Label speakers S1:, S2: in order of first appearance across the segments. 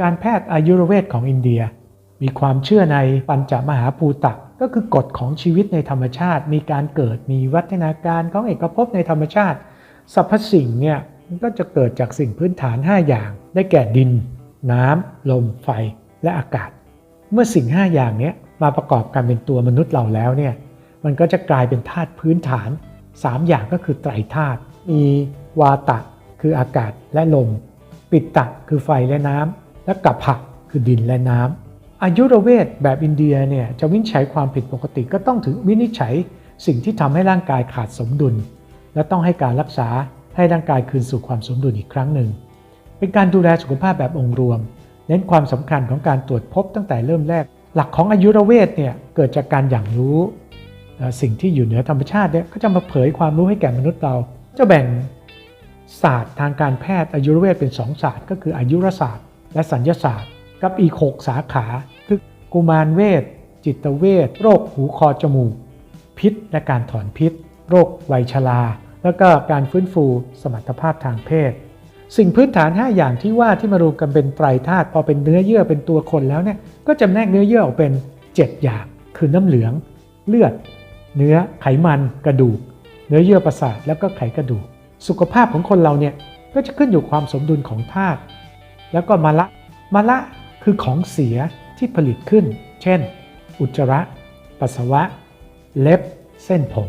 S1: การแพทย์อายุรเวทของอินเดีย มีความเชื่อในปัญจมหาภูตะก็คือกฎของชีวิตในธรรมชาติ มีการเกิดมีวัฒนาการของเอกภพในธรรมชาติสรรพสิ่งเนี่ยมันก็จะเกิดจากสิ่งพื้นฐาน 5 อย่าง ได้แก่ดิน น้ำลมไฟและอากาศ เมื่อสิ่ง 5 อย่างนี้มาประกอบกันเป็นตัวมนุษย์เราแล้วเนี่ยมันก็จะกลายเป็นธาตุพื้นฐาน 3 อย่างก็คือไตรธาตุมีวาตะคืออากาศและลม ปิตตะคือไฟและน้ำ และกัปภะคือดินและน้ำอายุรเวทแบบอินเดียเนี่ยจะวินิจฉัยความผิดปกติก็ต้องถึงวินิจฉัยสิ่งที่ทำให้ร่างกายขาดสมดุล และต้องให้การรักษาให้ร่างกายคืนสู่ความสมดุลอีกครั้งหนึ่ง เป็นการดูแลสุขภาพแบบองค์รวม เน้นความสำคัญของการตรวจพบตั้งแต่เริ่มแรก หลักของอายุรเวทเนี่ยเกิดจากการอย่างรู้ สิ่งที่อยู่เหนือธรรมชาติเนี่ยก็จะมาเผยความรู้ให้แก่มนุษย์เรา จะแบ่งศาสตร์ทางการแพทย์อายุรเวทเป็น 2 ศาสตร์ ก็คืออายุรศาสตร์ และสัญญศาสตร์ กับอีก6สาขาคือกุมารเวทจิตเวชโรคหูคอจมูก พิษและการถอนพิษ โรควัยชราแล้วก็การฟื้นฟูสมรรถภาพทางเพศ สิ่งพื้นฐาน 5 อย่างที่ว่าที่มารวมกันเป็นไตรธาตุพอเป็นเนื้อเยื่อเป็นตัวคนแล้วเนี่ยก็จำแนกเนื้อเยื่อออกเป็น 7 อย่าง คือน้ำเหลือง เลือด เนื้อไขมันกระดูก เนื้อเยื่อประสาทแล้วก็ไขกระดูก สุขภาพของคนเราเนี่ยก็จะขึ้นอยู่ความสมดุลของธาตุ แล้วก็มาละมาละคือของเสียที่ผลิตขึ้น เช่น อุจจาระ ปัสสาวะ เล็บ เส้นผม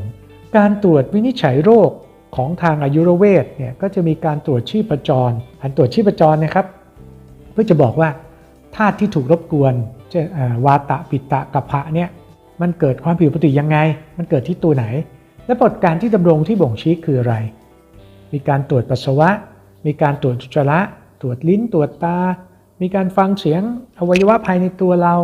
S1: การตรวจวินิจฉัยโรคของทางอายุรเวทเนี่ยก็จะมีการตรวจชีพจรอันตรวจชีพจรนะครับ เพื่อจะบอกว่าธาตุที่ถูกรบกวนเช่นวาตะปิตะกัปภะเนี่ยมันเกิดความผิดปกติยังไง มันเกิดที่ตัวไหน และผลการที่ดำรงที่บ่งชี้คืออะไร มีการตรวจปัสสาวะ มีการตรวจอุจจาระ ตรวจลิ้นตรวจตา มีการฟังเสียงอวัยวะภายในตัวเรา